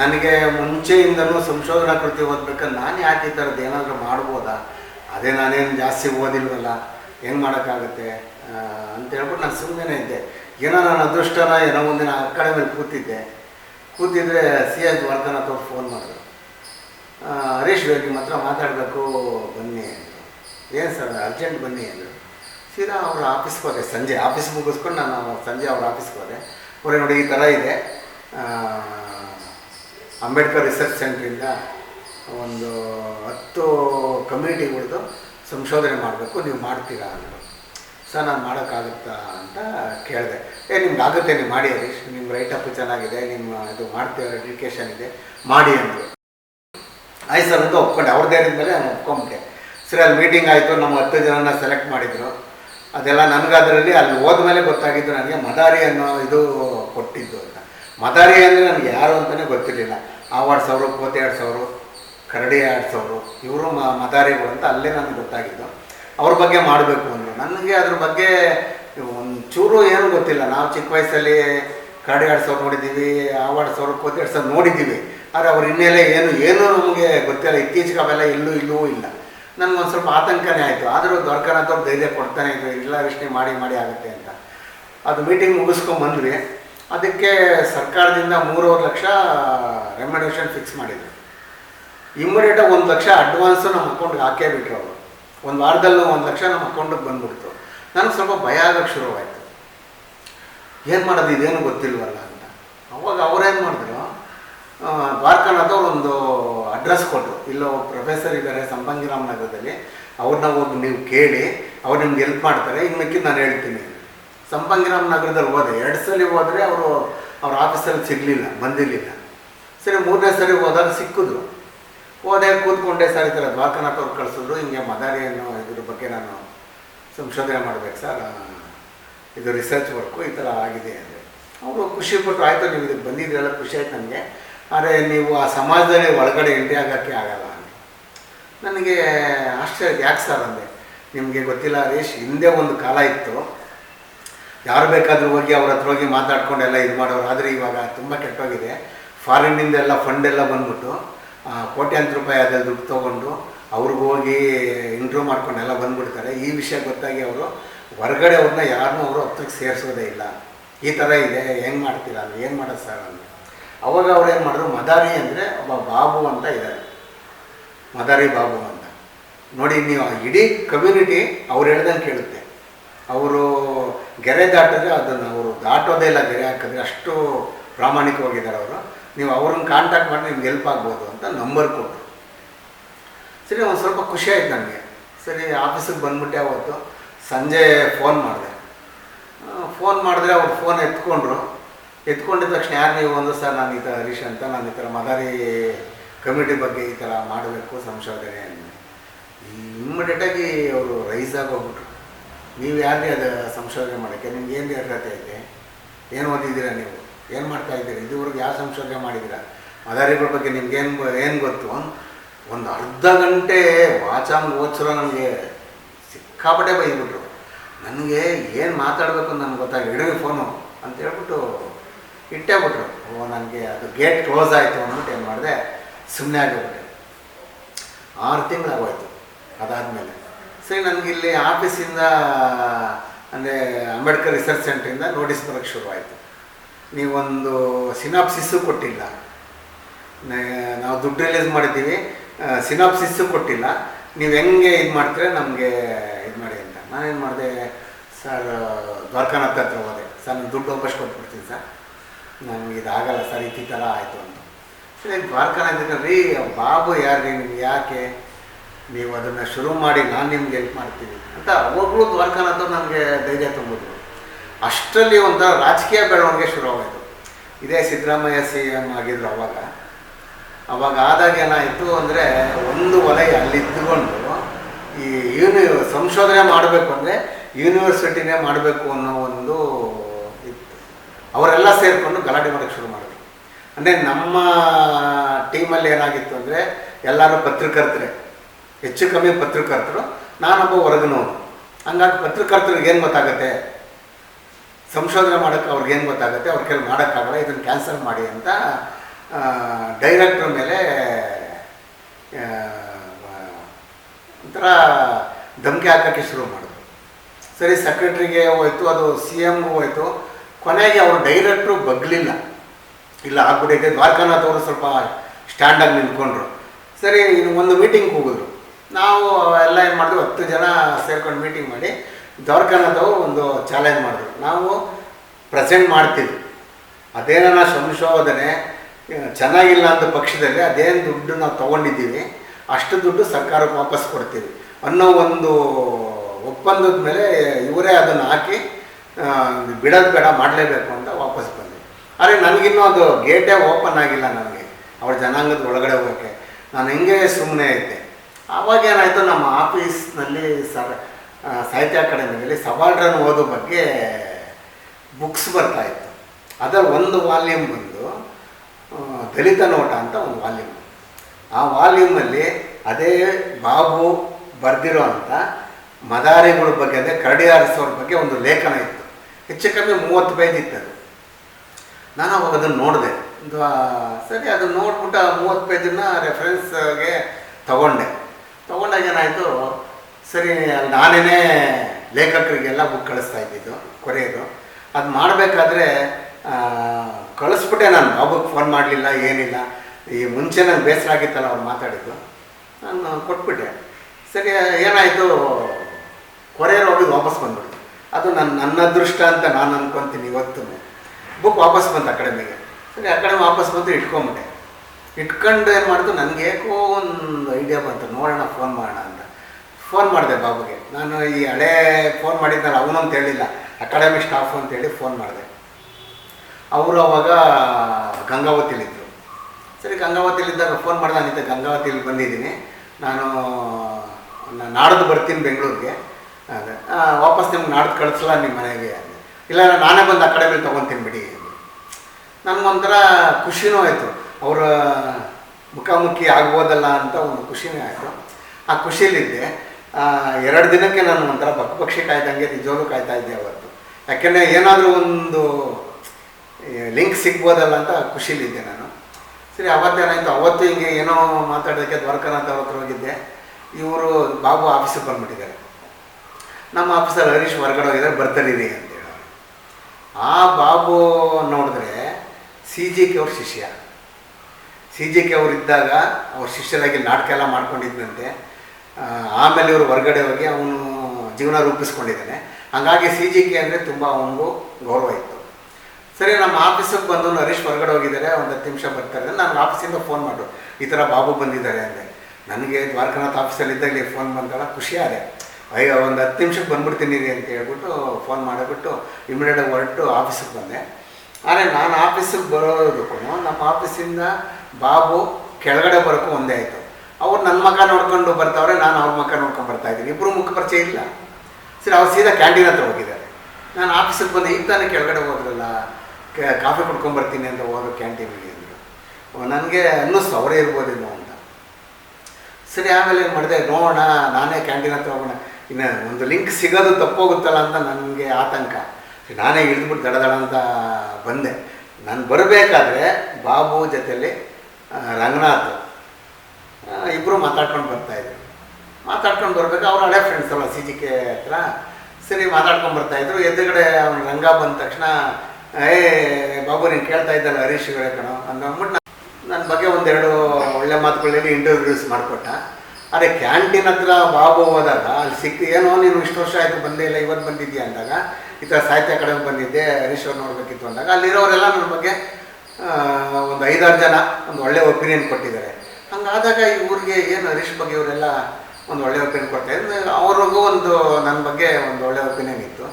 ನನಗೆ ಮುಂಚೆಯಿಂದನೂ ಸಂಶೋಧನಾ ಕೃತಿ ಓದ್ಬೇಕಾದ್ರೆ ನಾನು ಯಾಕೆ ಈ ಥರದ್ದು ಏನಾದರೂ ಮಾಡ್ಬೋದಾ? ಅದೇ ನಾನೇನು ಜಾಸ್ತಿ ಓದಿಲ್ವಲ್ಲ, ಹೆಂಗೆ ಮಾಡೋಕ್ಕಾಗುತ್ತೆ? ಅಂತ ಹೇಳ್ಬಿಟ್ಟು ನಾನು ಸುಮ್ಮನೆ ಇದ್ದೆ. ಏನೋ ನಾನು ಅದೃಷ್ಟನ ಏನೋ ಒಂದಿನ ಆ ಕಡೆ ಮೇಲೆ ಕೂತಿದ್ದೆ. ಕೂತಿದ್ರೆ ಸಿ ಎಸ್ ವರ್ಧನಾಥ್ ಅಥವಾ ಫೋನ್ ಮಾಡಿದ್ರು. ಹರೀಶ್ ಬೇಗ ಮಾತ್ರ ಮಾತಾಡಬೇಕು, ಬನ್ನಿ ಅಂದರು. ಏನು ಸರ್ ಅರ್ಜೆಂಟ್ ಬನ್ನಿ ಅಂದರು. ಸೀದಾ ಅವ್ರ ಆಫೀಸ್ಗೆ ಹೋದೆ. ಸಂಜೆ ಆಫೀಸ್ ಮುಗಿಸ್ಕೊಂಡು ನಾನು ಸಂಜೆ ಅವ್ರ ಆಫೀಸ್ಗೆ ಹೋದೆ. ಅವರೇ ನೋಡಿ ಈ ಥರ ಇದೆ. ಅಂಬೇಡ್ಕರ್ ರಿಸರ್ಚ್ ಸೆಂಟ್ರಿಂದ ಒಂದು ಹತ್ತು ಕಮ್ಯುನಿಟಿಗಳದ್ದು ಸಂಶೋಧನೆ ಮಾಡಬೇಕು, ನೀವು ಮಾಡ್ತೀರಾ ಅಂದರು ಸರ್, ನಾನು ಮಾಡೋಕ್ಕಾಗುತ್ತಾ ಅಂತ ಕೇಳಿದೆ. ಏ, ನಿಮ್ಗೆ ಆಗುತ್ತೆ, ನೀವು ಮಾಡಿ ಹರೀಶ್. ನಿಮ್ಮ ರೈಟಪ್ ಚೆನ್ನಾಗಿದೆ, ನಿಮ್ಮ ಇದು ಮಾಡ್ತೀರ ಎಜುಕೇಷನ್ ಇದೆ, ಮಾಡಿ ಅಂದರು. ಆಯ್ತು ಸರ್, ಅಂತ ಒಪ್ಕೊಂಡೆ. ಅವ್ರದ್ದೇ ಮೇಲೆ ನಾನು ಒಪ್ಕೊಂಬಿಟ್ಟೆ. ಸರಿ, ಅಲ್ಲಿ ಮೀಟಿಂಗ್ ಆಯಿತು, ನಮ್ಮ ಹತ್ತು ಜನನ ಸೆಲೆಕ್ಟ್ ಮಾಡಿದರು. ಅದೆಲ್ಲ ನನಗದರಲ್ಲಿ ಅಲ್ಲಿ ಹೋದ್ಮೇಲೆ ಗೊತ್ತಾಗಿದ್ದು ನನಗೆ ಮದಾರಿ ಅನ್ನೋ ಇದು ಕೊಟ್ಟಿದ್ದು ಅಂತ. ಮದಾರಿ ಅಂದರೆ ನನಗೆ ಯಾರು ಅಂತಲೇ ಗೊತ್ತಿರಲಿಲ್ಲ. ಆವಾಡ್ ಸಾವಿರ ಕೋತೆರಡು ಸಾವಿರ ಕರಡಿ ಸಾವಿರ, ಇವರು ಮ ಮದಾರಿಗಳು ಅಂತ ಅಲ್ಲೇ ನನಗೆ ಗೊತ್ತಾಗಿದ್ದು. ಅವ್ರ ಬಗ್ಗೆ ಮಾಡಬೇಕು ಅಂದರು. ನನಗೆ ಅದ್ರ ಬಗ್ಗೆ ಒಂಚೂರು ಚೂರು ಏನೂ ಗೊತ್ತಿಲ್ಲ. ನಾವು ಚಿಕ್ಕ ವಯಸ್ಸಲ್ಲಿ ಕರಡಿ ಸಾವಿರ ನೋಡಿದ್ದೀವಿ, ಆವಾಡ್ ಸಾವಿರ ಕೋತೆರಡು ಸಾವಿರ ನೋಡಿದ್ದೀವಿ. ಆದರೆ ಅವ್ರ ಹಿನ್ನೆಲೆ ಏನು, ಏನೂ ನಮಗೆ ಗೊತ್ತಿಲ್ಲ. ಇತ್ತೀಚೆಗೆ ಅವೆಲ್ಲ ಎಲ್ಲೂ ಇಲ್ಲೂ ಇಲ್ಲ. ನನಗೊಂದು ಸ್ವಲ್ಪ ಆತಂಕನೇ ಆಯಿತು. ಆದರೂ ದೊರಕನಂತವ್ರು ಧೈರ್ಯ ಕೊಡ್ತಾನೆ ಇದ್ರು. ಇಲ್ಲ ವಿಷ್ಣೆ ಮಾಡಿ ಮಾಡಿ ಆಗುತ್ತೆ ಅಂತ. ಅದು ಮೀಟಿಂಗ್ ಮುಗಿಸ್ಕೊಂಡು ಬಂದ್ವಿ ಅದಕ್ಕೆ ಸರ್ಕಾರದಿಂದ ಮೂರುವರೆ ಲಕ್ಷ ರೆಮ್ಯುನೇಷನ್ ಫಿಕ್ಸ್ ಮಾಡಿದ್ರು. ಇಮ್ಮಿಡಿಯೇಟಾಗಿ ಒಂದು ಲಕ್ಷ ಅಡ್ವಾನ್ಸು ನಮ್ಮ ಅಕೌಂಟ್ಗೆ ಹಾಕೇ ಬಿಟ್ರು ಅವರು. ಒಂದು ವಾರದಲ್ಲೂ ಒಂದು ಲಕ್ಷ ನಮ್ಮ ಅಕೌಂಟಿಗೆ ಬಂದ್ಬಿಡ್ತು. ನನಗೆ ಸ್ವಲ್ಪ ಭಯ ಆಗೋಕ್ಕೆ ಶುರುವಾಯಿತು. ಏನು ಮಾಡೋದು ಇದೇನು ಗೊತ್ತಿಲ್ವಲ್ಲ ಅಂತ. ಅವಾಗ ಅವ್ರೇನು ಮಾಡಿದ್ರು ಆ, ದ್ವಾರಕಾನಾಥ್ ಅವ್ರು ಒಂದು ಅಡ್ರೆಸ್ ಕೊಟ್ಟರು ಇಲ್ಲೋ ಪ್ರೊಫೆಸರ್ ಇದ್ದಾರೆ ಸಂಪಂಗಿರಾಮ್ ನಗರದಲ್ಲಿ. ಅವ್ರನ್ನ ಹೋಗಿ ನೀವು ಕೇಳಿ ಅವ್ರು ನಿಮ್ಗೆ ಹೆಲ್ಪ್ ಮಾಡ್ತಾರೆ. ಇನ್ನು ನಾನು ಹೇಳ್ತೀನಿ ಸಂಪಂಗಿರಾಮ್ ನಗರದಲ್ಲಿ ಹೋದೆ. ಎರಡು ಸಲ ಹೋದರೆ ಅವರು ಅವ್ರ ಆಫೀಸಲ್ಲಿ ಸಿಗಲಿಲ್ಲ, ಬಂದಿರಲಿಲ್ಲ. ಸರಿ, ಮೂರನೇ ಸರಿ ಹೋದಾಗ ಸಿಕ್ಕಿದ್ರು. ಹೋದೆ, ಕೂತ್ಕೊಂಡೆ, ಸರ್, ಈ ಥರ ದ್ವಾರಕಾನಾಥ್ ಅವ್ರು ಕಳಿಸಿದ್ರು. ಹಿಂಗೆ ಮದಾರಿ ಅನ್ನೋ ಇದ್ರ ಬಗ್ಗೆ ನಾನು ಸಂಶೋಧನೆ ಮಾಡ್ಬೇಕು, ಸರ್. ಇದು ರಿಸರ್ಚ್ ವರ್ಕು ಈ ಥರ ಆಗಿದೆ ಅಂದರೆ ಅವರು ಖುಷಿ ಪಟ್ಟು ಆಯಿತು, ನೀವು ಇದಕ್ಕೆ ಬಂದಿದ್ದೀರಲ್ಲ, ಖುಷಿ ಆಯ್ತು ನನಗೆ ಆದರೆ ನೀವು ಆ ಸಮಾಜದಲ್ಲಿ ಒಳಗಡೆ ಎಂಟ್ರಿ ಆಗೋಕ್ಕೆ ಆಗಲ್ಲ. ನನಗೆ ಆಶ್ಚರ್ಯ, ಯಾಕೆ ಸರ್ ಅಂದೆ. ನಿಮಗೆ ಗೊತ್ತಿಲ್ಲ, ಹರೀಶ್, ಹಿಂದೆ ಒಂದು ಕಾಲ ಇತ್ತು. ಯಾರು ಬೇಕಾದರೂ ಹೋಗಿ ಅವ್ರ ಹತ್ರ ಹೋಗಿ ಮಾತಾಡ್ಕೊಂಡು ಎಲ್ಲ ಇದು ಮಾಡೋರು. ಆದರೆ ಇವಾಗ ತುಂಬ ಕೆಟ್ಟೋಗಿದೆ. ಫಾರಿನ್ನಿಂದ ಎಲ್ಲ ಫಂಡ್ ಎಲ್ಲ ಬಂದ್ಬಿಟ್ಟು ಕೋಟ್ಯಾಂತರ ರೂಪಾಯಿ ಅದೇ ದುಡ್ಡು ತೊಗೊಂಡು ಅವ್ರಿಗೆ ಹೋಗಿ ಮಾಡ್ಕೊಂಡು ಎಲ್ಲ ಬಂದ್ಬಿಡ್ತಾರೆ. ಈ ವಿಷಯ ಗೊತ್ತಾಗಿ ಅವರು ಹೊರಗಡೆ ಅವ್ರನ್ನ ಯಾರನ್ನೂ ಅವರು ಹತ್ತಕ್ಕೆ ಸೇರಿಸೋದೇ ಇಲ್ಲ. ಈ ಥರ ಇದೆ, ಹೆಂಗೆ ಮಾಡ್ತೀರಾ ಅಂದರೆ ಏನು ಮಾಡೋದು ಸರ್ ಅಂದರೆ ಅವಾಗ ಅವ್ರು ಏನು ಮಾಡಿದ್ರು ಮದಾರಿ ಅಂದರೆ ಒಬ್ಬ ಬಾಬು ಅಂತ ಇದ್ದಾರೆ ಮದಾರಿ ಬಾಬು ಅಂತ. ನೋಡಿ, ನೀವು ಇಡೀ ಕಮ್ಯುನಿಟಿ ಅವ್ರು ಹೇಳ್ದಂಗೆ ಕೇಳುತ್ತೆ. ಅವರು ಗೆರೆ ದಾಟಿದ್ರೆ ಅದನ್ನು ಅವರು ದಾಟೋದೇ ಇಲ್ಲ ಗೆರೆ ಹಾಕಿದ್ರೆ ಅಷ್ಟು ಪ್ರಾಮಾಣಿಕವಾಗಿದ್ದಾರೆ ಅವರು. ನೀವು ಅವ್ರನ್ನ ಕಾಂಟ್ಯಾಕ್ಟ್ ಮಾಡಿ ನಿಮ್ಗೆ ಹೆಲ್ಪ್ ಆಗ್ಬೋದು ಅಂತ ನಂಬರ್ ಕೊಟ್ಟರು. ಸರಿ, ಒಂದು ಸ್ವಲ್ಪ ಖುಷಿ ಆಯ್ತು ನನಗೆ. ಸರಿ, ಆಫೀಸಿಗೆ ಬಂದ್ಬಿಟ್ಟೆ ಅವತ್ತು. ಸಂಜೆ ಫೋನ್ ಮಾಡಿದೆ. ಫೋನ್ ಮಾಡಿದ್ರೆ ಅವ್ರು ಫೋನ್ ಎತ್ಕೊಂಡ್ರು. ಎತ್ಕೊಂಡಿದ್ದ ತಕ್ಷಣ ಯಾರು ನೀವು ಒಂದು, ಸರ್, ನಾನು ಈ ಥರ ಹರೀಶ್ ಅಂತ, ನಾನು ಈ ಥರ ಮದಾರಿ ಕಮಿಟಿ ಬಗ್ಗೆ ಈ ಥರ ಮಾಡಬೇಕು, ಸಂಶೋಧನೆ ಇಮ್ಮಿಡಿಯೇಟಾಗಿ ಅವರು ರೈಸ್ ಆಗಿ ಹೋಗ್ಬಿಟ್ರು. ನೀವು ಯಾರಿಗೆ ಅದು ಸಂಶೋಧನೆ ಮಾಡೋಕ್ಕೆ, ನಿಮ್ಗೆ ಏನು ಅರ್ಹತೆ ಐತೆ? ಏನು ಓದಿದ್ದೀರಾ ನೀವು? ಏನು ಮಾಡ್ತಾ ಇದ್ದೀರಿ? ಇದುವರೆಗೆ ಯಾವ ಸಂಶೋಧನೆ ಮಾಡಿದ್ದೀರಾ? ಮದಾರಿಗಳ ಬಗ್ಗೆ ನಿಮ್ಗೇನು ಏನು ಗೊತ್ತು? ಒಂದು ಅರ್ಧ ಗಂಟೆ ವಾಚಾಂಗ್ ಓದ್ಸರೋ ನನಗೆ ಸಿಕ್ಕಾಪಟ್ಟೆ ಬೈದ್ಬಿಟ್ರು ನನಗೆ ಏನು ಮಾತಾಡಬೇಕು ಅಂತ ನನಗೆ ಗೊತ್ತಾಗ ಇಡವಿ ಫೋನು ಅಂತ ಹೇಳ್ಬಿಟ್ಟು ಇಟ್ಟೇ ಬಿಟ್ರು. ಓ, ನನಗೆ ಅದು ಗೇಟ್ ಕ್ಲೋಸ್ ಆಯಿತು ಅಂದ್ಬಿಟ್ಟು ಏನು ಮಾಡಿದೆ ಸುಮ್ಮನೆ ಆಗಿಬಿಟ್ಟೆ ಆರು ತಿಂಗಳಾಗೋಯ್ತು ಅದಾದಮೇಲೆ. ಸರಿ ಇಲ್ಲಿ ಆಫೀಸಿಂದ, ಅಂದರೆ ಅಂಬೇಡ್ಕರ್ ರಿಸರ್ಚ್ ಸೆಂಟ್ರಿಂದ ನೋಟಿಸ್ ಬರೋಕ್ಕೆ ಶುರುವಾಯಿತು. ನೀವೊಂದು ಸಿನಾಪ್ಸಿಸ್ಸು ಕೊಟ್ಟಿಲ್ಲ. ನಾವು ದುಡ್ಡು ರಿಲೀಸ್ ಮಾಡಿದ್ದೀವಿ ಸಿನಾಪ್ಸಿಸ್ಸು ಕೊಟ್ಟಿಲ್ಲ. ನೀವು ಹೆಂಗೆ ಇದು ಮಾಡ್ತೀರಾ ನಮಗೆ ಇದು ಮಾಡಿ ಅಂತ. ನಾನೇನು ಮಾಡಿದೆ, ಸರ್, ದ್ವಾರಕಾನಾಥ್ ಹತ್ರ ಹೋದೆ. ಸರ್ ನಾನು ದುಡ್ಡು ವಾಪಸ್ ಕೊಟ್ಬಿಡ್ತೀನಿ ಸರ್. ನಮ್ಗೆ ಇದಾಗಲ್ಲ ಸರ್ ಈ ಥರ ಆಯಿತು ಅಂತ. ಸರಿ, ದ್ವಾರಕಾನಾಥ್ ರೀ ಬಾಬು ಯಾರು ರೀ ನಿಮ್ಗೆ, ಯಾಕೆ? ನೀವು ಅದನ್ನು ಶುರು ಮಾಡಿ ನಾನು ನಿಮ್ಗೆ ಹೆಲ್ಪ್ ಮಾಡ್ತೀನಿ ಅಂತ ಅವಾಗಲೂ ದ್ವಾರಕಾನಾಥ್ ನನಗೆ ಧೈರ್ಯ ತುಂಬಿದ್ರು. ಅಷ್ಟರಲ್ಲಿ ಒಂಥರ ರಾಜಕೀಯ ಬೆಳವಣಿಗೆ ಶುರುವಾಯಿತು ಇದೇ ಸಿದ್ದರಾಮಯ್ಯ ಸಿ ಎಂ ಆಗಿದ್ರು ಅವಾಗ. ಅವಾಗ ಆದಾಗ ಏನಾಯಿತು ಅಂದರೆ ಒಂದು ವಲಯ ಅಲ್ಲಿದ್ದುಕೊಂಡು ಈ ಯೂನಿ ಸಂಶೋಧನೆ ಮಾಡಬೇಕು ಅಂದರೆ ಯೂನಿವರ್ಸಿಟಿನೇ ಮಾಡಬೇಕು ಅನ್ನೋ ಒಂದು ಇತ್ತು. ಅವರೆಲ್ಲ ಸೇರಿಕೊಂಡು ಗಲಾಟೆ ಮಾಡೋಕ್ಕೆ ಶುರು ಮಾಡಿದ್ರು. ಅಂದರೆ ನಮ್ಮ ಟೀಮಲ್ಲಿ ಏನಾಗಿತ್ತು ಅಂದರೆ ಎಲ್ಲರೂ ಪತ್ರಕರ್ತರೆ. ಹೆಚ್ಚು ಕಮ್ಮಿ ಪತ್ರಕರ್ತರು, ನಾನೊಬ್ಬ ಹೊರಗಿನವನು. ಹಂಗಾಗಿ ಪತ್ರಕರ್ತರಿಗೆ ಏನು ಗೊತ್ತಾಗುತ್ತೆ? ಸಂಶೋಧನೆ ಮಾಡೋಕ್ಕೆ ಅವ್ರಿಗೆ ಏನು ಗೊತ್ತಾಗುತ್ತೆ? ಅವ್ರ ಕೆಲವು ಮಾಡೋಕ್ಕಾಗಲ್ಲ, ಇದನ್ನು ಕ್ಯಾನ್ಸಲ್ ಮಾಡಿ ಅಂತ ಡೈರೆಕ್ಟ್ರ್ ಮೇಲೆ ಒಂಥರ ಧಮಕಿ ಹಾಕೋಕ್ಕೆ ಶುರು ಮಾಡಿದ್ರು. ಸರಿ ಸೆಕ್ರೆಟ್ರಿಗೆ ಹೋಯ್ತು, ಅದು ಸಿ ಎಮ್ಗೂ ಹೋಯ್ತು. ಕೊನೆಗೆ ಅವರು ಡೈರೆಕ್ಟ್ರು ಬಗ್ಲಿಲ್ಲ. ಇಲ್ಲ ಆಗ್ಬಿಟ್ಟೈತೆ ದ್ವಾರಕಾನಾಥ್ ಅವರು ಸ್ವಲ್ಪ ಸ್ಟ್ಯಾಂಡಾಗಿ ನಿಂತ್ಕೊಂಡ್ರು. ಸರಿ, ಇನ್ನು ಒಂದು ಮೀಟಿಂಗ್ ಹೋಗಿದ್ರು. ನಾವು ಎಲ್ಲ ಏನು ಮಾಡಿದ್ವಿ, ಹತ್ತು ಜನ ಸೇರ್ಕೊಂಡು ಮೀಟಿಂಗ್ ಮಾಡಿ ಅವರು ಒಂದು ಚಾಲೆಂಜ್ ಮಾಡಿದ್ರು. ನಾವು ಪ್ರೆಸೆಂಟ್ ಮಾಡ್ತೀವಿ. ಅದೇನೋ ಸಂಶೋಧನೆ ಚೆನ್ನಾಗಿಲ್ಲ ಅಂತ ಪಕ್ಷದಲ್ಲಿ ಅದೇನು ದುಡ್ಡು ನಾವು ತೊಗೊಂಡಿದ್ದೀವಿ, ಅಷ್ಟು ದುಡ್ಡು ಸರ್ಕಾರಕ್ಕೆ ವಾಪಸ್ ಕೊಡ್ತೀವಿ ಅನ್ನೋ ಒಂದು ಒಪ್ಪಂದದ ಮೇಲೆ ಇವರೇ ಅದನ್ನು ಹಾಕಿ ಬಿಡೋದು ಬೇಡ, ಮಾಡಲೇಬೇಕು ಅಂತ ವಾಪಸ್ ಬಂದ್ವಿ. ಆದರೆ ನನಗಿನ್ನೂ ಅದು ಗೇಟೇ ಓಪನ್ ಆಗಿಲ್ಲ ನನಗೆ, ಅವ್ರ ಜನಾಂಗದ ಒಳಗಡೆ ಹೋಗೋಕ್ಕೆ. ನಾನು ಹಿಂಗೆ ಸುಮ್ಮನೆ ಇದ್ದೆ. ಆವಾಗ ಏನಾಯಿತು, ನಮ್ಮ ಆಫೀಸ್ನಲ್ಲಿ ಸರ್ ಸಾಹಿತ್ಯ ಅಕಾಡೆಮಿಯಲ್ಲಿ ಸಬಾಲ್ಡ್ರನ್ ಓದೋ ಬಗ್ಗೆ ಬುಕ್ಸ್ ಬರ್ತಾ ಇತ್ತು. ಅದರಲ್ಲಿ ಒಂದು ವಾಲ್ಯೂಮ್ ಬಂದು ದಲಿತ ನೋಟ ಅಂತ ಒಂದು ವಾಲ್ಯೂಮ್. ಆ ವಾಲ್ಯೂಮಲ್ಲಿ ಅದೇ ಬಾಬು ಬರೆದಿರೋ ಅಂಥ ಮದಾರಿಗಳ ಬಗ್ಗೆ ಅಂದರೆ ಕರಡಿಯಾರಿಸೋರ ಬಗ್ಗೆ ಒಂದು ಲೇಖನ ಇತ್ತು. ಹೆಚ್ಚು ಕಮ್ಮಿ ಮೂವತ್ತು ಪೇಜ್ ಇತ್ತು ನಾನು ಅವಾಗ ಅದನ್ನು ನೋಡಿದೆ. ಸರಿ, ಅದನ್ನು ನೋಡ್ಬಿಟ್ಟು ಆ ಮೂವತ್ತು ಪೇಜನ್ನು ರೆಫರೆನ್ಸ್ಗೆ ತಗೊಂಡೆ. ತಗೊಂಡಾಗ ಏನಾಯಿತು? ಸರಿ ಅಲ್ಲಿ ನಾನೇ ಲೇಖಕರಿಗೆಲ್ಲ ಬುಕ್ ಕಳಿಸ್ತಾ ಇದ್ದಿದ್ದು, ಕೊರೆಯೋದು. ಅದು ಮಾಡಬೇಕಾದ್ರೆ ಕಳಿಸ್ಬಿಟ್ಟೆ ನಾನು. ಬಾಬುಗೆ ಫೋನ್ ಮಾಡಲಿಲ್ಲ, ಏನಿಲ್ಲ. ಈ ಮುಂಚೆ ನಂಗೆ ಬೇಸರ ಆಗಿತ್ತಲ್ಲ ಅವ್ರು ಮಾತಾಡಿದ್ದು. ನಾನು ಕೊಟ್ಬಿಟ್ಟೆ. ಸರಿ, ಏನಾಯಿತು? ಕೊರಿಯರ್ ಹೋಗಿದ್ದು ವಾಪಸ್ ಬಂದ್ಬಿಡ್ತು ಅದು ನನ್ನ ನನ್ನ ಅದೃಷ್ಟ ಅಂತ ನಾನು ಅನ್ಕೊತೀನಿ ಇವತ್ತು ಬುಕ್ ವಾಪಸ್ ಬಂತು ಅಕಾಡೆಮಿಗೆ ಸರಿ ಅಕಾಡೆಮಿ ವಾಪಸ್ ಬಂದು ಇಟ್ಕೊಂಬಿಟ್ಟೆ. ಇಟ್ಕೊಂಡು ಏನು ಮಾಡ್ತು ನನಗೆ ಏಕೋ ಒಂದು ಐಡಿಯಾ ಬಂತು. ನೋಡೋಣ ಫೋನ್ ಮಾಡೋಣ ಅಂತ. ಫೋನ್ ಮಾಡಿದೆ ಬಾಬುಗೆ. ನಾನು ಈ ಹಳೇ ಫೋನ್ ಮಾಡಿದ್ನಲ್ಲ, ಅವನು ಅಂತ ಹೇಳಿಲ್ಲ. ಅಕಾಡೆಮಿ ಸ್ಟಾಫ್ ಅಂತೇಳಿ ಫೋನ್ ಮಾಡಿದೆ. ಅವರು ಅವಾಗ ಗಂಗಾವತಿಲಿದ್ದರು ಸರಿ ಗಂಗಾವತಿಲಿದ್ದಾಗ ಫೋನ್ ಮಾಡಿದೆ. ಅನಿತ ಗಂಗಾವತಿಲಿ ಬಂದಿದ್ದೀನಿ. ನಾನು ನಾಡ್ದು ಬರ್ತೀನಿ ಬೆಂಗಳೂರಿಗೆ. ವಾಪಸ್ ನಿಮ್ಗೆ ನಾಡ್ದು ಕಳಿಸಲ್ಲ ನಿಮ್ಮ ಮನೆಗೆ ಇಲ್ಲ, ನಾನೇ ಬಂದು ಅಕಾಡೆಮಿಲಿ ತೊಗೊತೀನಿ ಬಿಡಿ. ನನಗೊಂಥರ ಖುಷಿನೂ ಆಯಿತು. ಅವರ ಮುಖಾಮುಖಿ ಆಗ್ಬೋದಲ್ಲ ಅಂತ ಒಂದು ಖುಷಿನೇ ಆಯಿತು. ಆ ಖುಷಿಯಲ್ಲಿದ್ದೆ. ಎರಡು ದಿನಕ್ಕೆ ನಾನು ಒಂಥರ ಬಕ್ ಪಕ್ಷಿ ಕಾಯ್ದಂಗೆ ನಿಜವಾಗ್ಲೂ ಕಾಯ್ತಾ ಇದ್ದೆ ಅವತ್ತು. ಯಾಕೆಂದರೆ ಏನಾದರೂ ಒಂದು ಲಿಂಕ್ ಸಿಗ್ಬೋದಲ್ಲ ಅಂತ ಖುಷಿಯಲ್ಲಿದ್ದೆ ನಾನು. ಸರಿ, ಅವತ್ತೇನಾಯಿತು? ಅವತ್ತು ಹಿಂಗೆ ಏನೋ ಮಾತಾಡೋದಕ್ಕೆ ದ್ವಾರಕಾನಾಥ್ ಅಂತ ಹತ್ರ ಹೋಗಿದ್ದೆ. ಇವರು ಬಾಬು ಆಫೀಸಿಗೆ ಬಂದ್ಬಿಟ್ಟಿದ್ದಾರೆ. ನಮ್ಮ ಆಫೀಸಲ್ಲಿ ಹರೀಶ್ ಹೊರಗಡೆ ಹೋಗಿದ್ದಾರೆ ಅಂತ ಹೇಳೋರು. ಆ ಬಾಬು ನೋಡಿದ್ರೆ ಸಿ ಜಿ ಕೆ ಅವ್ರ ಶಿಷ್ಯ. ಸಿ ಜಿ ಕೆ ಅವರು ಇದ್ದಾಗ ಅವ್ರ ಶಿಷ್ಯರಾಗಿ ನಾಟಕ ಎಲ್ಲ ಮಾಡ್ಕೊಂಡಿದ್ದಂತೆ ಆಮೇಲೆ ಇವರು ಹೊರಗಡೆ ಹೋಗಿ ಅವನು ಜೀವನ ರೂಪಿಸ್ಕೊಂಡಿದ್ದಾನೆ. ಹಾಗಾಗಿ ಸಿ ಜಿ ಕೆ ಅಂದರೆ ತುಂಬ ಅವನಿಗೂ ಗೌರವ ಇತ್ತು. ಸರಿ, ನಮ್ಮ ಆಫೀಸಿಗೆ ಬಂದು ಹರೀಶ್ ಹೊರಗಡೆ ಹೋಗಿದ್ದಾರೆ, ಒಂದು ಹತ್ತು ನಿಮಿಷ ಬರ್ತಾರೆ. ನಾನು ಆಫೀಸಿಂದ ಫೋನ್ ಮಾಡು ಈ ಥರ ಬಾಬು ಬಂದಿದ್ದಾರೆ ಅಂದೆ. ನನಗೆ ದ್ವಾರಕನಾಥ್ ಆಫೀಸಲ್ಲಿ ಇದ್ದಾಗ ಫೋನ್ ಬಂದಾಗ ಖುಷಿ ಆದೆ. ಅಯ್ಯೋ, ಒಂದು ಹತ್ತು ನಿಮಿಷಕ್ಕೆ ಬಂದ್ಬಿಡ್ತೀನಿ ರೀ ಅಂತ ಹೇಳ್ಬಿಟ್ಟು ಫೋನ್ ಮಾಡಿಬಿಟ್ಟು ಇಮಿಡಿಯೇಟಾಗಿ ಹೊರಟು ಆಫೀಸಿಗೆ ಬಂದೆ. ಆದರೆ ನಾನು ಆಫೀಸಿಗೆ ಬರೋದಕ್ಕೂ, ನಮ್ಮ ಆಫೀಸಿಂದ ಬಾಬು ಕೆಳಗಡೆ ಬರೋಕ್ಕೂ ಒಂದೇ ಆಯಿತು. ಅವ್ರು ನನ್ನ ಮಗ ನೋಡ್ಕೊಂಡು ಬರ್ತಾವ್ರೆ ನಾನು ಅವ್ರ ಮಗ ನೋಡ್ಕೊಂಡು ಬರ್ತಾ ಇದ್ದೀನಿ. ಇಬ್ಬರು ಮುಖ ಪರಿಚಯ ಇಲ್ಲ. ಸರಿ ಅವ್ರು ಸೀದಾ ಕ್ಯಾಂಟೀನ್ ಹತ್ರ ಹೋಗಿದ್ದಾರೆ. ನಾನು ಆಫೀಸಿಗೆ ಬಂದು ಈಗ ತಾನೇ ಕೆಳಗಡೆ ಹೋದ್ರಲ್ಲ ಕಾಫಿ ಕುಡ್ಕೊಂಬರ್ತೀನಿ ಅಂತ ಹೋದ್ರು ಕ್ಯಾಂಟೀನಿಗೆ ಅಂದರು. ನನಗೆ ಅನ್ನಿಸ್ತು ಅವರೇ ಇರ್ಬೋದೇನೋ ಅಂತ. ಸರಿ ಆಮೇಲೆ ಏನು ಮಾಡಿದೆ ನೋಡೋಣ ನಾನೇ ಕ್ಯಾಂಟೀನ್ ಹತ್ರ ಹೋಗೋಣ. ಇನ್ನು ಒಂದು ಲಿಂಕ್ ಸಿಗೋದು ತಪ್ಪೋಗುತ್ತಲ್ಲ ಅಂತ ನನಗೆ ಆತಂಕ. ನಾನೇ ಇಳಿದ್ಬಿಟ್ಟು ದಡ ದಡ ಅಂತ ಬಂದೆ. ನಾನು ಬರಬೇಕಾದ್ರೆ ಬಾಬು ಜೊತೆಲಿ ಆ, ರಂಗನಾಥ್. ಇಬ್ಬರು ಮಾತಾಡ್ಕೊಂಡು ಬರ್ತಾಯಿದ್ರು ಮಾತಾಡ್ಕೊಂಡು ಬರಬೇಕು, ಅವ್ರು ಹಳೆ ಫ್ರೆಂಡ್ಸ್ ಅಲ್ಲ ಸಿ ಜಿ ಕೆ ಹತ್ರ. ಸರಿ, ಮಾತಾಡ್ಕೊಂಡು ಬರ್ತಾಯಿದ್ರು ಎದುರುಗಡೆ ಅವ್ನು ರಂಗ ಬಂದ ತಕ್ಷಣ, ಏ, ಬಾಬು, ನೀನು ಕೇಳ್ತಾ ಇದ್ದಲ್ಲ ಹರೀಶ್ ಕಣೋ? ಅಂದ್ಬಿಟ್ಟು ನನ್ನ ಬಗ್ಗೆ ಒಂದೆರಡು ಒಳ್ಳೆ ಮಾತುಗಳಲ್ಲಿ ಇಂಟರ್ವ್ಯೂಸ್ ಮಾಡಿಕೊಟ್ಟ. ಅದೇ ಕ್ಯಾಂಟೀನ್ ಹತ್ರ ಬಾಬು ಹೋದಾಗ, ಅಲ್ಲಿ ಸಿಕ್ಕಿ ಏನೋ ನೀನು ಇಷ್ಟು ವರ್ಷ ಆಯಿತು ಬಂದೇ ಇಲ್ಲ ಇವತ್ತು ಬಂದಿದ್ಯಾ? ಅಂದಾಗ, ಈ ಥರ ಸಾಹಿತ್ಯ ಕಡೆ ಬಂದಿದ್ದೆ, ಹರೀಶ್ ಅವ್ರು ನೋಡಬೇಕಿತ್ತು ಅಂದಾಗ, ಅಲ್ಲಿರೋರೆಲ್ಲ ನನ್ನ ಬಗ್ಗೆ ಒಂದು ಐದಾರು ಜನ ಒಂದು ಒಳ್ಳೆಯ ಒಪಿನಿಯನ್ ಕೊಟ್ಟಿದ್ದಾರೆ. ಹಂಗಾದಾಗ ಊರಿಗೆ ಏನು ಹರೀಶ್ ಬಗ್ಗೆ ಇವರೆಲ್ಲ ಒಂದು ಒಳ್ಳೆಯ ಒಪಿನಿಯನ್ ಕೊಡ್ತಾಯಿದ್ರು ಅವ್ರಿಗೂ ಒಂದು ನನ್ನ ಬಗ್ಗೆ ಒಂದು ಒಳ್ಳೆಯ ಒಪಿನಿಯನ್ ಇತ್ತು.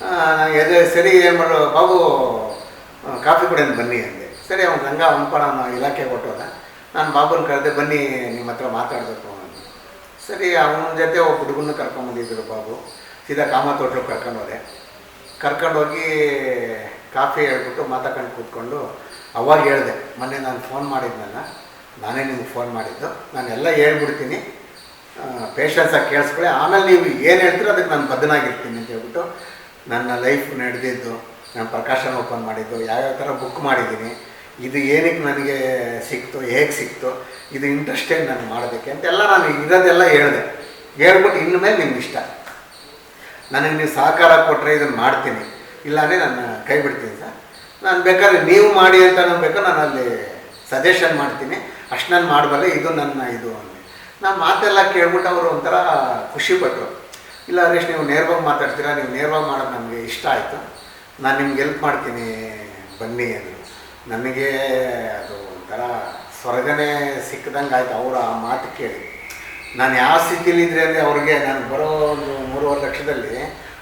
ನನಗೆ ನಾನು ಎದೆ ಸರಿ ಏನು ಮಾಡೋ ಬಾಬು ಕಾಫಿ ಕುಡಿಯೋದು ಬನ್ನಿ ಅಂದೆ. ಸರಿ, ಅವ್ನು ರಂಗ ಅವನಪ್ಪ ನಾನು ಇಲಾಖೆಗೆ ಕೊಟ್ಟೋದ. ನಾನು ಬಾಬುನ ಕರೆದೆ, ಬನ್ನಿ ನಿಮ್ಮ ಹತ್ರ ಮಾತಾಡಬೇಕು ಅಂತ ಸರಿ, ಅವನ ಜೊತೆ ಒಬ್ಬ ಹುಡುಗನ ಕರ್ಕೊಂಬಂದಿದ್ರು ಬಾಬು. ಸೀದಾ ಕಾಮತ್ ಹೋಟ್ಲಿಗೆ ಕರ್ಕೊಂಡೋದೆ ಕರ್ಕೊಂಡೋಗಿ ಕಾಫಿ ಹೇಳ್ಬಿಟ್ಟು ಮಾತಾಡ್ಕೊಂಡು ಕೂತ್ಕೊಂಡು ಅವಾಗ ಹೇಳಿದೆ, ಮೊನ್ನೆ ನಾನು ಫೋನ್ ಮಾಡಿದ್ನಲ್ಲ, ನಾನೇ ನಿಮ್ಗೆ ಫೋನ್ ಮಾಡಿದ್ದು, ನಾನು ಎಲ್ಲ ಹೇಳ್ಬಿಡ್ತೀನಿ ಪೇಷನ್ಸಾಗಿ ಕೇಳಿಸ್ಕೊಳ್ಳಿ, ಆಮೇಲೆ ನೀವು ಏನು ಹೇಳ್ತೀರೋ ಅದಕ್ಕೆ ನಾನು ಬದ್ಧನಾಗಿರ್ತೀನಿ ಅಂತ ಹೇಳ್ಬಿಟ್ಟು ನನ್ನ ಲೈಫ್ ನಡೆದಿದ್ದು, ನಾನು ಪ್ರಕಾಶನ ಓಪನ್ ಮಾಡಿದ್ದು, ಯಾವ್ಯಾವ ಥರ ಬುಕ್ ಮಾಡಿದ್ದೀನಿ, ಇದು ಏನಕ್ಕೆ ನನಗೆ ಸಿಕ್ತು, ಹೇಗೆ ಸಿಕ್ತು, ಇದು ಇಂಟ್ರೆಸ್ಟೇ ನಾನು ಮಾಡೋದಕ್ಕೆ ಅಂತೆಲ್ಲ ನಾನು ಇರೋದೆಲ್ಲ ಹೇಳಿದೆ. ಹೇಳ್ಬಿಟ್ಟು ಇನ್ನು ಮೇಲೆ ನಿಮ್ಗೆ ಇಷ್ಟ. ನನಗೆ ನೀವು ಸಹಕಾರ ಕೊಟ್ಟರೆ ಇದನ್ನು ಮಾಡ್ತೀನಿ. ಇಲ್ಲಾಂದರೆ ನಾನು ಕೈ ಬಿಡ್ತೀನಿ ಸರ್. ನಾನು ಬೇಕಾದ್ರೆ ನೀವು ಮಾಡಿ ಅಂತ ನಾನು ಬೇಕಾದ್ರೆ ನಾನು ಅಲ್ಲಿ ಸಜೆಷನ್ ಮಾಡ್ತೀನಿ. ಅಷ್ಟು ನಾನು ಮಾಡಬಲ್ಲೆ, ಇದು ನನ್ನ ಇದು ಅಂದೆ ನಾನು ಮಾತೆಲ್ಲ ಕೇಳ್ಬಿಟ್ಟು ಅವರು ಒಂಥರ ಖುಷಿಪಟ್ಟರು ಇಲ್ಲ ಹರೀಶ್, ನೀವು ನೇರವಾಗಿ ಮಾತಾಡ್ತೀರಾ? ನೀವು ನೇರವಾಗಿ ಮಾಡೋದು ನನಗೆ ಇಷ್ಟ ಆಯಿತು. ನಾನು ನಿಮ್ಗೆ ಹೆಲ್ಪ್ ಮಾಡ್ತೀನಿ, ಬನ್ನಿ ಅಂದರು. ನನಗೆ ಅದು ಒಂಥರ ಸ್ವರ್ಗನೇ ಸಿಕ್ಕದಂಗೆ ಆಯಿತು ಅವರು ಆ ಮಾತು ಕೇಳಿ. ನಾನು ಯಾವ ಸ್ಥಿತಿಲಿ ಇದ್ರೆ ಅಂದರೆ ಅವ್ರಿಗೆ ನಾನು ಬರೋ ಒಂದು ಮೂರುವರೆ ಲಕ್ಷದಲ್ಲಿ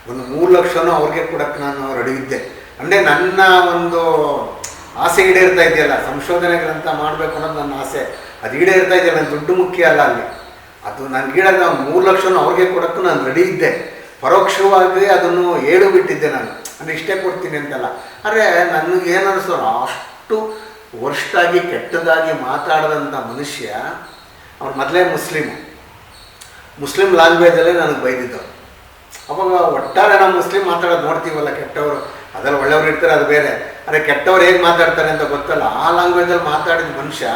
ಒಂದು ಮೂರು ಲಕ್ಷನೂ ಅವ್ರಿಗೆ ಕೊಡಕ್ಕೆ ನಾನು ರೆಡಿ ಇದ್ದೆ ಅಂದರೆ ನನ್ನ ಒಂದು ಆಸೆ ಈಡೇರ್ತಾ ಇದೆಯಲ್ಲ ಸಂಶೋಧನೆಗಳಂತ ಮಾಡಬೇಕು ಅನ್ನೋದು ನನ್ನ ಆಸೆ. ಅದು ಈಡೇರ್ತಾ ಇದೆಯಲ್ಲ ನನ್ನ ದುಡ್ಡು ಮುಖ್ಯ ಅಲ್ಲ ಅಲ್ಲಿ. ಅದು ನನಗೆ ಈಡಾಗ ಮೂರು ಲಕ್ಷನೂ ಅವ್ರಿಗೆ ಕೊಡೋಕ್ಕೂ ನಾನು ರೆಡಿ ಇದ್ದೆ ಪರೋಕ್ಷವಾಗಿ ಅದನ್ನು ಹೇಳು ಬಿಟ್ಟಿದ್ದೆ ನಾನು. ಅಂದರೆ ಇಷ್ಟೇ ಕೊಡ್ತೀನಿ ಅಂತಲ್ಲ. ಆದರೆ ನನಗೆ ಏನು ಅನಿಸೋ, ಅಷ್ಟು ವರ್ಷಾಗಿ ಕೆಟ್ಟದಾಗಿ ಮಾತಾಡಿದಂಥ ಮನುಷ್ಯ, ಅವ್ರು ಮೊದಲೇ ಮುಸ್ಲಿಮ್. ಮುಸ್ಲಿಂ ಲ್ಯಾಂಗ್ವೇಜಲ್ಲೇ ನನಗೆ ಬೈದಿದ್ದು ಅವಾಗ ಒಟ್ಟಾರೆ ನಾವು ಮುಸ್ಲಿಂ ಮಾತಾಡೋದು ನೋಡ್ತೀವಲ್ಲ ಕೆಟ್ಟವರು? ಅದರಲ್ಲಿ ಒಳ್ಳೆಯವ್ರು ಇರ್ತಾರೆ, ಅದು ಬೇರೆ. ಅರೆ ಕೆಟ್ಟವ್ರು ಹೇಗೆ ಮಾತಾಡ್ತಾರೆ ಅಂತ ಗೊತ್ತಲ್ಲ? ಆ ಲ್ಯಾಂಗ್ವೇಜಲ್ಲಿ ಮಾತಾಡಿದ ಮನುಷ್ಯ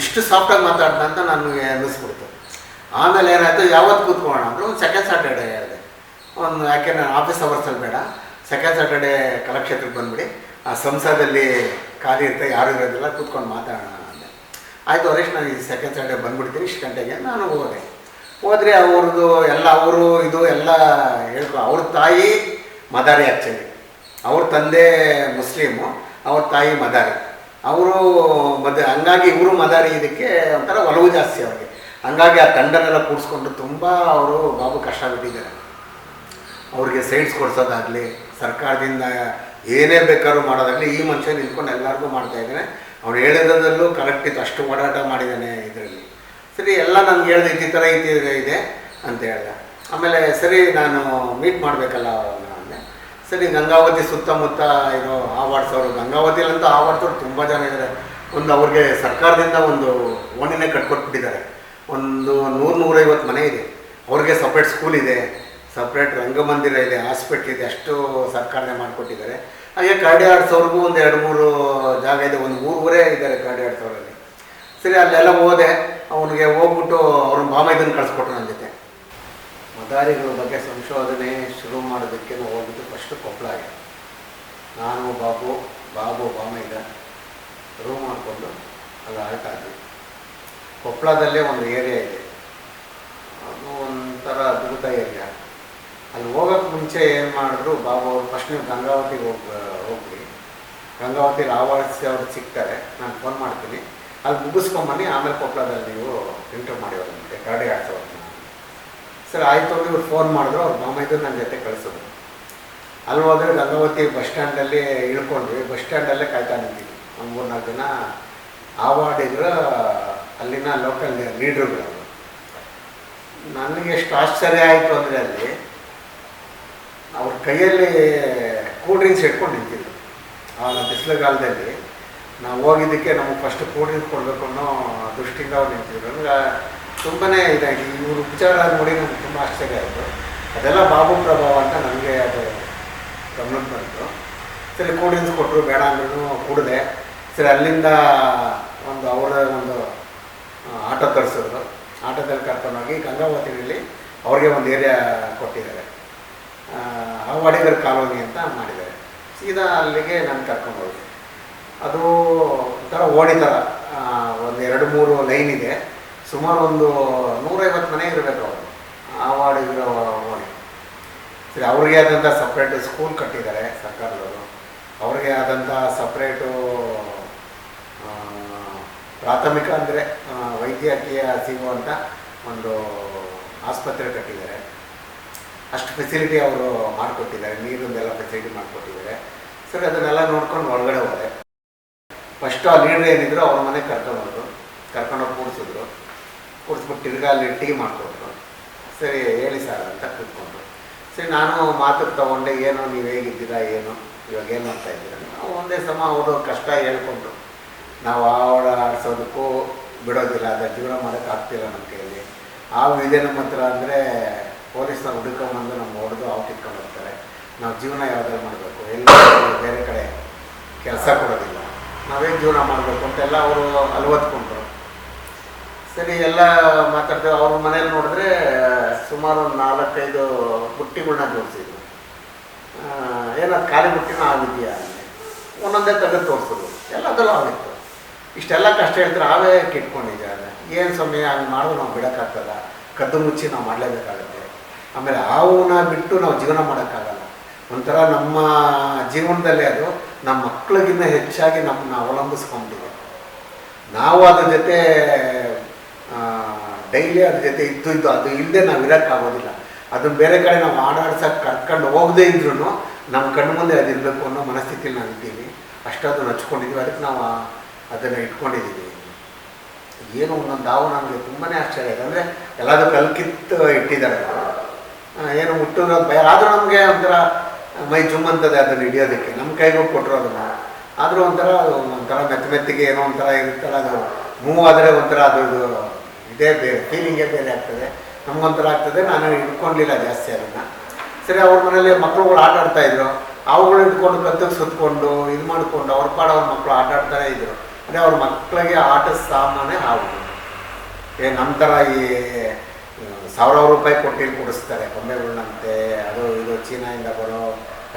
ಇಷ್ಟು ಸಾಫ್ಟಾಗಿ ಮಾತಾಡ್ದ ಅಂತ ನನಗೆ ಅನ್ನಿಸ್ಬಿಡ್ತು. ಆಮೇಲೆ ಏನಾಯಿತು? ಯಾವತ್ತು ಕೂತ್ಕೊಳ್ಳೋಣ ಅಂದರೆ ಸೆಕೆಂಡ್ ಸ್ಯಾಟರ್ಡೇ ಹೇಳಿದೆ ಒಂದು, ಯಾಕೆ ನಾನು ಆಫೀಸ್ ಅವರ್ಸಲ್ಲಿ ಬೇಡ. ಸೆಕೆಂಡ್ ಸ್ಯಾಟರ್ಡೇ ಕಲಾಕ್ಷೇತ್ರಕ್ಕೆ ಬಂದ್ಬಿಡಿ. ಆ ಸಂಸದಲ್ಲಿ ಖಾಲಿ ಇರ್ತಾ ಯಾರು ಇರೋದಿಲ್ಲ, ಕೂತ್ಕೊಂಡು ಮಾತಾಡೋಣ ಅಂದೆ. ಆಯಿತು ಹರೀಶ್, ನಾನು ಈ ಸೆಕೆಂಡ್ ಸ್ಯಾಟರ್ಡೇ ಬಂದ್ಬಿಡ್ತೀನಿ, ಇಷ್ಟು ಗಂಟೆಗೆ ನಾನು ಹೋದೆ. ಹೋದರೆ ಅವ್ರದ್ದು ಎಲ್ಲ ಅವರು ಇದು ಎಲ್ಲ ಹೇಳ್ಕೊ ಅವ್ರ ತಾಯಿ ಮದಾರಿ ಆ್ಯಕ್ಚುಲಿ ಅವ್ರ ತಂದೆ ಮುಸ್ಲಿಮು, ಅವ್ರ ತಾಯಿ ಮದಾರಿ. ಅವರು ಮದ ಹಂಗಾಗಿ ಇವರು ಮದಾರಿ ಇದಕ್ಕೆ ಒಂಥರ ಒಲವು ಜಾಸ್ತಿ ಅವ್ರಿಗೆ. ಹಂಗಾಗಿ ಆ ತಂಡನೆಲ್ಲ ಕೂಡಿಸ್ಕೊಂಡು ತುಂಬ ಅವರು ಬಾಬು ಕಷ್ಟ ಬಿಟ್ಟಿದ್ದಾರೆ ಅವ್ರಿಗೆ ಸೈಡ್ಸ್ ಕೊಡಿಸೋದಾಗಲಿ, ಸರ್ಕಾರದಿಂದ ಏನೇ ಬೇಕಾದ್ರೂ ಮಾಡೋದಾಗಲಿ, ಈ ಮನುಷ್ಯ ನಿಂತ್ಕೊಂಡು ಎಲ್ಲರಿಗೂ ಮಾಡ್ತಾ ಇದ್ದಾನೆ. ಅವ್ರು ಹೇಳಿದ್ರಲ್ಲೂ ಕರೆಕ್ಟ್ ಇತ್ತು. ಅಷ್ಟು ಓಡಾಟ ಮಾಡಿದ್ದಾನೆ ಇದರಲ್ಲಿ. ಸರಿ, ಎಲ್ಲ ನಂಗೆ ಹೇಳಿದೆ, ಈ ಥರ ಈ ಥರ ಇದೆ ಅಂತ ಹೇಳ್ದೆ. ಆಮೇಲೆ ಸರಿ, ನಾನು ಮೀಟ್ ಮಾಡಬೇಕಲ್ಲ ಅವ್ರನ್ನ ಸರಿ, ಗಂಗಾವತಿ ಸುತ್ತಮುತ್ತ ಇರೋ ಆವಾಡ್ಸೋರು ಗಂಗಾವತಿಲಂತೂ ಅವರು ತುಂಬ ಜನ ಇದ್ದಾರೆ ಒಂದು ಅವ್ರಿಗೆ ಸರ್ಕಾರದಿಂದ ಒಂದು ಓಣಿನೇ ಕಟ್ಕೊಟ್ಬಿಟ್ಟಿದ್ದಾರೆ. ಒಂದು ನೂರು ನೂರೈವತ್ತು ಮನೆ ಇದೆ. ಅವ್ರಿಗೆ ಸಪ್ರೇಟ್ ಸ್ಕೂಲ್ ಇದೆ. ಸಪ್ರೇಟ್ ರಂಗಮಂದಿರ ಇದೆ ಹಾಸ್ಪಿಟ್ಲ್ ಇದೆ. ಅಷ್ಟು ಸರ್ಕಾರನೇ ಮಾಡಿಕೊಟ್ಟಿದ್ದಾರೆ. ಹಾಗೆ ಕರಡಿ ಆಡ್ಸೋರ್ಗೂ ಒಂದು ಎರಡು ಮೂರು ಜಾಗ ಇದೆ. ಒಂದು ಮೂರು ಊರೇ ಇದ್ದಾರೆ ಕರಡಿ ಆಡ್ಸೋರಲ್ಲಿ. ಸರಿ, ಅಲ್ಲೆಲ್ಲ ಹೋದೆ. ಅವನಿಗೆ ಹೋಗ್ಬಿಟ್ಟು ಅವ್ರನ್ನ ಬಾಮೈದನ್ನು ಕಳಿಸ್ಕೊಟ್ರು ನನ್ನ ಜೊತೆ. ಮದಾರಿಗಳ ಬಗ್ಗೆ ಸಂಶೋಧನೆ ಶುರು ಮಾಡೋದಕ್ಕೆ ನಾವು ಹೋಗಿದ್ದು ಫಸ್ಟು ಕೊಪ್ಪಳಗೆ ನಾನು, ಬಾಬು ಬಾಬು ಬಾಮೈದ ರೂಮ್ ಮಾಡಿಕೊಂಡು ಅಲ್ಲಿ ಆಳ್ತಾ ಇದ್ವಿ ಕೊಪ್ಪಳದಲ್ಲೇ ಒಂದು ಏರಿಯಾ ಇದೆ. ಅದು ಒಂಥರ ಅದ್ಭುತ ಏರಿಯಾ ಅಲ್ಲಿ ಹೋಗೋಕ್ಕೆ ಮುಂಚೆ ಏನು ಮಾಡಿದ್ರು, ಬಾಬು ಅವರು ಫಸ್ಟ್ ನೀವು ಗಂಗಾವತಿಗೆ ಹೋಗಿ ಹೋಗ್ರಿ ಗಂಗಾವತಿ ರಾವಾಡ್ಸಿ ಅವ್ರು ಸಿಗ್ತಾರೆ. ನಾನು ಫೋನ್ ಮಾಡ್ತೀನಿ. ಅಲ್ಲಿ ಮುಗಿಸ್ಕೊಂಬನ್ನಿ ಆಮೇಲೆ ಕೊಪ್ಪಳದಲ್ಲಿ ನೀವು ಇಂಟರ್ ನಿಮಗೆ ಗಾಡಿ ಆಡ್ಸೋರ್ನ ಸರ್, ಆಯಿತು ಅಂದ್ರೆ ಇವ್ರು ಫೋನ್ ಮಾಡಿದ್ರು, ಅವ್ರು ಮಾಮೈದ್ರು ನನ್ನ ಜೊತೆ ಕಳಿಸಿದ್ರು. ಅಲ್ಲಿ ಹೋದ್ರೆ ಗಂಗಾವತಿ ಬಸ್ ಸ್ಟ್ಯಾಂಡಲ್ಲಿ ಇಳ್ಕೊಂಡ್ವಿ, ಬಸ್ ಸ್ಟ್ಯಾಂಡಲ್ಲೇ ಕಾಯ್ತಾ ನಿಂತಿದ್ವಿ. ಒಂದು ಮೂರು ನಾಲ್ಕು ದಿನ ಆವಾಡಿದ್ರು ಅಲ್ಲಿನ ಲೋಕಲ್ ಲೀಡ್ರುಗಳು ನನಗೆ ಎಷ್ಟು ಆಶ್ಚರ್ಯ ಆಯಿತು ಅಂದರೆ ಅಲ್ಲಿ ಅವ್ರ ಕೈಯಲ್ಲಿ ಕೂಲ್ ಡ್ರಿಂಕ್ಸ್ ಇಟ್ಕೊಂಡು ನಿಂತಿದ್ರು. ಆ ಬಿಸಿಲುಗಾಲದಲ್ಲಿ ನಾವು ಹೋಗಿದ್ದಕ್ಕೆ ನಮಗೆ ಫಸ್ಟ್ ಡ್ರಿಂಕ್ಸ್ ಕೊಡಬೇಕು ಅನ್ನೋ ದೃಷ್ಟಿಯಿಂದ ಅವ್ರು ನಿಂತಿದ್ರು. ಅಂದರೆ ತುಂಬಾ ಇದಾಗಿ ಇವ್ರ ವಿಚಾರ ನೋಡಿ ನಮ್ಗೆ ತುಂಬ ಆಶ್ಚರ್ಯ ಆಯಿತು. ಅದೆಲ್ಲ ಬಾಬು ಪ್ರಭಾವ ಅಂತ ನನಗೆ ಅದು ಗಮನಕ್ಕೆ ಬಂತು. ಸರಿ ಡ್ರಿಂಕ್ಸ್ ಕೊಟ್ಟರು ಬೇಡ ಅಂದ್ರೂ ಕೂಡಿದೆ. ಸರಿ ಅಲ್ಲಿಂದ ಒಂದು ಅವರ ಒಂದು ಆ, ಆಟೋ ತರಿಸಿದ್ರು ಆಟೋದಲ್ಲಿ ಕರ್ಕೊಂಡೋಗಿ ಗಂಗಾವತಿನಲ್ಲಿ ಅವ್ರಿಗೆ ಒಂದು ಏರಿಯಾ ಕೊಟ್ಟಿದ್ದಾರೆ. ಹವಾಡಿಗರ ಕಾಲೋನಿ ಅಂತ ಮಾಡಿದ್ದಾರೆ. ಸೀದಾ ಅಲ್ಲಿಗೆ ನಾನು ಕರ್ಕೊಂಡು ಹೋದೆ. ಅದು ಒಂಥರ ಓಣಿ ಥರ ಆ, ಒಂದು ಎರಡು ಮೂರು ಲೈನ್ ಇದೆ. ಸುಮಾರು ಒಂದು ನೂರೈವತ್ತು ಮನೆ ಇರಬೇಕು ಅವರು. ಆವಾಡಿಗರ ಓಣಿ ಸರಿ ಅವ್ರಿಗೆ ಆದಂಥ ಸಪ್ರೇಟ್ ಸ್ಕೂಲ್ ಕಟ್ಟಿದ್ದಾರೆ ಸರ್ಕಾರದವರು. ಅವ್ರಿಗೆ ಆದಂಥ ಸಪ್ರೇಟು ಪ್ರಾಥಮಿಕ ಅಂದರೆ ವೈದ್ಯಕೀಯ ಸಿಗುವಂಥ ಒಂದು ಆಸ್ಪತ್ರೆ ಕಟ್ಟಿದ್ದಾರೆ. ಅಷ್ಟು ಫೆಸಿಲಿಟಿ ಅವರು ಮಾಡಿಕೊಟ್ಟಿದ್ದಾರೆ. ನೀರಿಂದೆಲ್ಲ ಫೆಸಿಲಿಟಿ ಮಾಡಿಕೊಟ್ಟಿದ್ದಾರೆ. ಸರಿ ಅದನ್ನೆಲ್ಲ ನೋಡ್ಕೊಂಡು ಒಳಗಡೆ ಹೋದೆ. ಫಸ್ಟು ಆ ಲೀಡ್ರ್ ಏನಿದ್ರು ಅವ್ರ ಮನೆಗೆ ಕರ್ಕೊಂಡು ಕರ್ಕೊಂಡೋಗಿ ಕೂಡಿಸಿದ್ರು. ಕೂಡಿಸ್ಬಿಟ್ಟು ತಿರ್ಗಾ ಅಲ್ಲಿ ಟೀ ಮಾಡಿಕೊಟ್ರು ಸರಿ, ಹೇಳಿ ಸರ್ ಅಂತ ಕೂತ್ಕೊಂಡ್ರು. ಸರಿ, ನಾನು ಮಾತಕ್ಕೆ ತಗೊಂಡೆ, ಏನು, ನೀವು ಹೇಗಿದ್ದೀರಾ, ಏನು, ಇವಾಗ ಏನು ಮಾಡ್ತಾ ಇದ್ದೀರಾ ನಾವು ಒಂದೇ ಸಮ ಅವರು ಕಷ್ಟ ಹೇಳ್ಕೊಂಡ್ರು. ನಾವು ಆಡ ಆಡಿಸೋದಕ್ಕೂ ಬಿಡೋದಿಲ್ಲ, ಅದ ಜೀವನ ಮಾಡೋಕ್ಕಾಗ್ತಿಲ್ಲ ನಮ್ಮ ಕೈಯಲ್ಲಿ. ಆ ಇದೆ ನಮ್ಮ ಹತ್ರ ಅಂದರೆ ಪೊಲೀಸ್ನ ಹುಡುಕೊಂಬಂದು ನಮ್ಮ ಹೊಡೆದು ಅವ್ರು ಕಿತ್ಕೊಂಡು ಹೋಗ್ತಾರೆ. ನಾವು ಜೀವನ ಯಾವುದಾದ್ರು ಮಾಡಬೇಕು. ಎಲ್ಲ ಬೇರೆ ಕಡೆ ಕೆಲಸ ಕೊಡೋದಿಲ್ಲ. ನಾವೇನು ಜೀವನ ಮಾಡಬೇಕು ಅಂತೆಲ್ಲ ಅವರು ಅಲ್ವತ್ಕೊಂಡ್ರು. ಸರಿ, ಎಲ್ಲ ಮಾತಾಡ್ತೇವೆ ಅವ್ರ ಮನೇಲಿ ನೋಡಿದ್ರೆ, ಸುಮಾರು ಒಂದು ನಾಲ್ಕೈದು ಬುಟ್ಟಿಗಳನ್ನ ಜೋಡಿಸಿದ್ರು. ಏನದು ಖಾಲಿ ಬುಟ್ಟಿನ ಆಗಿದೆಯಾ ಒಂದೊಂದೇ ತೆಗೆದು ತೋರಿಸಿದ್ರು. ಎಲ್ಲದಲ್ಲೂ ಆಗಿತ್ತು. ಇಷ್ಟೆಲ್ಲ ಕಷ್ಟ ಹೇಳ್ತಾರೆ ಅವೇ ಕಿಟ್ಕೊಂಡಿದ್ದಾರೆ ಏನು ಸಮಯ ಹಂಗೆ ಮಾಡಿದ್ರೆ ನಾವು ಬಿಡೋಕ್ಕಾಗ್ತಲ್ಲ ಕದ್ದು ಮುಚ್ಚಿ ನಾವು ಮಾಡಲೇಬೇಕಾಗುತ್ತೆ. ಆಮೇಲೆ ಹಾವನ್ನ ಬಿಟ್ಟು ನಾವು ಜೀವನ ಮಾಡೋಕ್ಕಾಗಲ್ಲ. ಒಂಥರ ನಮ್ಮ ಜೀವನದಲ್ಲಿ ಅದು, ನಮ್ಮ ಮಕ್ಕಳಿಗಿಂತ ಹೆಚ್ಚಾಗಿ ನಮ್ಮನ್ನ ಅವಲಂಬಿಸ್ಕೊಂಡಿದೆ ನಾವು ಅದ್ರ ಜೊತೆ ಡೈಲಿ ಅದ್ರ ಜೊತೆ ಇದ್ದು ಇದ್ದು ಅದು ಇಲ್ಲದೆ ನಾವು ಇರೋಕ್ಕಾಗೋದಿಲ್ಲ ಅದನ್ನು ಬೇರೆ ಕಡೆ ನಾವು ಆಡಾಡ್ಸಕ್ಕೆ ಕರ್ಕೊಂಡು ಹೋಗದೇ ಇದ್ರೂ ನಮ್ಮ ಕಣ್ಣು ಮುಂದೆ ಅದಿರಬೇಕು ಅನ್ನೋ ಮನಸ್ಥಿತಿಲಿ ನಾವು ಇದ್ದೀವಿ. ಅಷ್ಟಾದ್ರೂ ಹಚ್ಕೊಂಡಿದ್ವಿ ಅದಕ್ಕೆ ನಾವು ಅದನ್ನು ಇಟ್ಕೊಂಡಿದ್ದೀವಿ. ಏನು ಒಂದೊಂದು ಹಾವು ನಮಗೆ ತುಂಬಾ ಆಶ್ಚರ್ಯ ಇದೆ. ಅಂದರೆ ಎಲ್ಲಾದರೂ ಕಲ್ಕಿತ್ತು ಇಟ್ಟಿದ್ದಾರೆ. ಏನು ಮುಟ್ಟಿರೋ ಭಯ. ಆದರೂ ನಮಗೆ ಒಂಥರ ಮೈ ಜುಮ್ ಅಂತದೆ ಅದನ್ನು ಹಿಡಿಯೋದಕ್ಕೆ. ನಮ್ಮ ಕೈಗೂ ಕೊಟ್ಟರು ಅದನ್ನು. ಆದರೂ ಒಂಥರ ಒಂಥರ ಮೆತ್ತ ಮೆತ್ತಿಗೆ ಏನೋ ಒಂಥರ ಇರುತ್ತಲ್ಲ, ಅದು ಮೂವ್ ಆದರೆ ಒಂಥರ ಅದು ಇದೇ ಬೇರೆ ಫೀಲಿಂಗೇ ಬೇರೆ ಆಗ್ತದೆ. ನಮಗೊಂಥರ ಆಗ್ತದೆ, ನಾನು ಇಟ್ಕೊಂಡಿಲ್ಲ ಜಾಸ್ತಿ ಅದನ್ನು. ಸರಿ, ಅವ್ರ ಮನೇಲಿ ಮಕ್ಕಳುಗಳು ಆಟ ಆಡ್ತಾ ಇದ್ರು. ಅವುಗಳು ಇಟ್ಕೊಂಡು ಕತ್ತಿಗೆ ಸುತ್ತಕೊಂಡು ಇದು ಮಾಡಿಕೊಂಡು, ಅವ್ರ ಪಾಡ ಅವ್ರ ಮಕ್ಕಳು ಆಟ ಆಡ್ತಾನೆ ಇದ್ರು. ಅಂದರೆ ಅವ್ರ ಮಕ್ಕಳಿಗೆ ಆಟದ ಸಾಮಾನೇ ಆಗುತ್ತೆ ಏ ನಮ್ಮ ಥರ ಈ ಸಾವಿರಾರು ರೂಪಾಯಿ ಕೊಟ್ಟಿ ಇಲ್ಲಿ ಕೊಡಿಸ್ತಾರೆ. ಗೊಂಬೆಗಳನ್ನಂತೆ ಅದು ಇದು ಚೀನಾಯಿಂದ ಬರೋ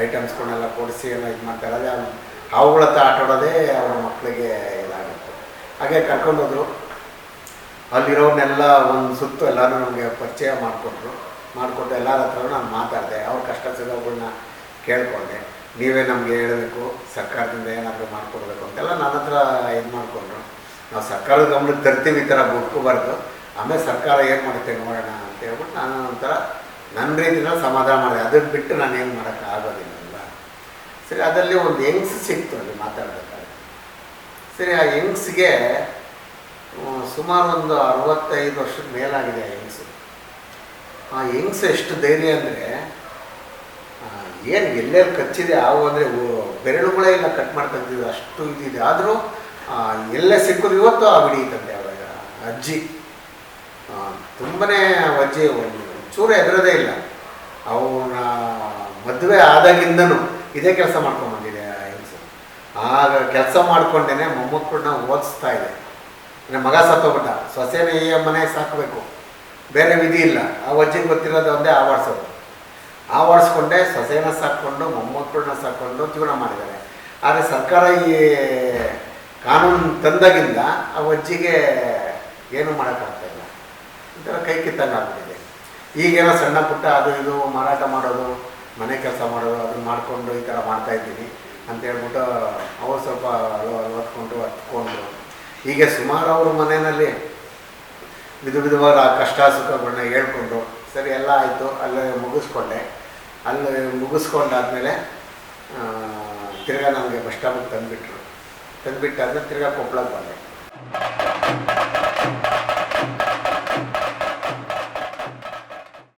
ಐಟಮ್ಸ್ಗಳನ್ನೆಲ್ಲ ಕೊಡಿಸಿ ಏನೋ ಇದು ಮಾಡ್ತಾರೆ. ಅದೇ ಅವ್ನು ಹಾವುಗಳ ಹತ್ರ ಆಟ ಆಡೋದೇ ಅವ್ರ ಮಕ್ಕಳಿಗೆ ಇದಾಗುತ್ತೆ. ಹಾಗೆ ಕರ್ಕೊಂಡೋದ್ರು ಅಲ್ಲಿರೋನೆಲ್ಲ ಒಂದು ಸುತ್ತು ಎಲ್ಲರೂ ನಮಗೆ ಪರಿಚಯ ಮಾಡಿಕೊಟ್ರು. ಮಾಡಿಕೊಟ್ಟು ಎಲ್ಲರ ಹತ್ರನೂ ನಾನು ಮಾತಾಡಿದೆ. ಅವ್ರ ಕಷ್ಟ ಸುಖಗಳನ್ನ ಕೇಳಿಕೊಂಡೆ. ನೀವೇ ನಮಗೆ ಹೇಳಬೇಕು. ಸರ್ಕಾರದಿಂದ ಏನಾದರೂ ಮಾಡಿಕೊಡ್ಬೇಕು ಅಂತೆಲ್ಲ ನನ್ನ ಹತ್ರ ಇದು ಮಾಡಿಕೊಂಡ್ರು. ನಾವು ಸರ್ಕಾರದ ಗಮನಕ್ಕೆ ತರ್ತೀವಿ ಈ ಥರ ಬಿಟ್ಕೋಬಾರ್ದು ಆಮೇಲೆ ಸರ್ಕಾರ ಏನು ಮಾಡುತ್ತೆ ನೋಡೋಣ ಅಂತ ಹೇಳ್ಬಿಟ್ಟು ನಾನು ಒಂಥರ ನನ್ನ ರೀತಿಯಲ್ಲಿ ಸಮಾಧಾನ ಮಾಡಿದೆ. ಅದನ್ನು ಬಿಟ್ಟು ನಾನು ಏನು ಮಾಡೋಕ್ಕೆ ಆಗೋದಿಲ್ಲ ಸರಿ, ಅದರಲ್ಲಿ ಒಂದು ಹೆಂಗ್ಸ್ ಸಿಕ್ತು ಅಲ್ಲಿ ಮಾತಾಡಬೇಕಾದ್ರೆ. ಸರಿ, ಆ ಹೆಂಗ್ಸ್ಗೆ ಸುಮಾರು ಒಂದು ಅರವತ್ತೈದು ವರ್ಷದ ಮೇಲಾಗಿದೆ ಆ ಹೆಂಗ್ಸು. ಆ ಹೆಂಗ್ಸ್ ಎಷ್ಟು ಧೈರ್ಯ ಅಂದರೆ ಏನು ಎಲ್ಲೆಲ್ಲಿ ಕಚ್ಚಿದೆ ಆವು ಅಂದರೆ ಬೆರಳುಗಳೇ ಇಲ್ಲ ಕಟ್ ಮಾಡ್ಕೊಂತಿದ್ರು ಅಷ್ಟು ಇದಿದೆ. ಆದರೂ ಎಲ್ಲೇ ಸಿಕ್ಕಿದ್ರು ಇವತ್ತು ಆ ಹಿಡಿಯುತ್ತಂತೆ ಅವಾಗ. ಅಜ್ಜಿ. ತುಂಬನೇ ವಜ್ಜೆ ಚೂರು ಎದುರದೇ ಇಲ್ಲ. ಅವನ ಮದುವೆ ಆದಾಗಿಂದನೂ ಇದೇ ಕೆಲಸ ಮಾಡ್ಕೊಂಡು ಬಂದಿದೆ ಹೆಂಗಸು. ಆಗ ಕೆಲಸ ಮಾಡ್ಕೊಂಡೇನೆ ಮೊಮ್ಮಕ್ಕಳನ್ನ ಓದಿಸ್ತಾ ಇದೆ. ಅಂದರೆ ಮಗ ಸತ್ತೋಗ್ಬಿಟ್ಟ. ಸೊಸೆನೇ ಈ ಮನೆ ಸಾಕಬೇಕು. ಬೇರೆ ವಿಧಿ ಇಲ್ಲ. ಆ ಅಜ್ಜಿಗೆ ಗೊತ್ತಿರೋದು ಒಂದೇ ಆವಾಡ್ಸೋದು ಆವಾಡಿಸ್ಕೊಂಡೆ ಸೊಸೆನ ಸಾಕ್ಕೊಂಡು, ಮೊಮ್ಮಕ್ಕಳನ್ನ ಸಾಕ್ಕೊಂಡು ಜೀವನ ಮಾಡಿದ್ದಾರೆ. ಆದರೆ ಸರ್ಕಾರ ಈ ಕಾನೂನು ತಂದಾಗಿಂದ ಆ ವಜ್ಜಿಗೆ ಏನೂ ಮಾಡೋಕ್ಕಾಗ್ತಾ ಇಲ್ಲ. ಒಂಥರ ಕೈ ಕಿತ್ತಂಗೆ ಆಗ್ಬಿಟ್ಟಿದೆ ಈಗೇನೋ ಸಣ್ಣ ಪುಟ್ಟ ಅದು ಇದು ಮಾರಾಟ ಮಾಡೋದು, ಮನೆ ಕೆಲಸ ಮಾಡೋದು, ಅದನ್ನ ಮಾಡಿಕೊಂಡು ಈ ಥರ ಮಾಡ್ತಾ ಇದ್ದೀನಿ ಅಂತ ಹೇಳ್ಬಿಟ್ಟು ಅವರು ಸ್ವಲ್ಪ ಅಳವತ್ಕೊಂಡು ಹತ್ಕೊಂಡು ಹೀಗೆ ಸುಮಾರು ಅವ್ರ ಮನೆಯಲ್ಲಿ ವಿಧ ವಿಧವಾದ ಕಷ್ಟ ಸುಖಗಳನ್ನ ಹೇಳ್ಕೊಂಡು, ಸರಿ, ಎಲ್ಲ ಆಯಿತು, ಅಲ್ಲೇ ಮುಗಿಸ್ಕೊಂಡೆ. ಅಲ್ಲಿ ಮುಗಿಸ್ಕೊಂಡಾದ್ಮೇಲೆ ತಿರ್ಗಾ ನಮಗೆ ಬಸ್ ಸ್ಟಾಪಿಗೆ ತಂದುಬಿಟ್ರು. ತಂದುಬಿಟ್ಟಾದ್ಮೇಲೆ ತಿರ್ಗಾ ಕೊಪ್ಪಳಕ್ಕೆ ಬಂದೆ.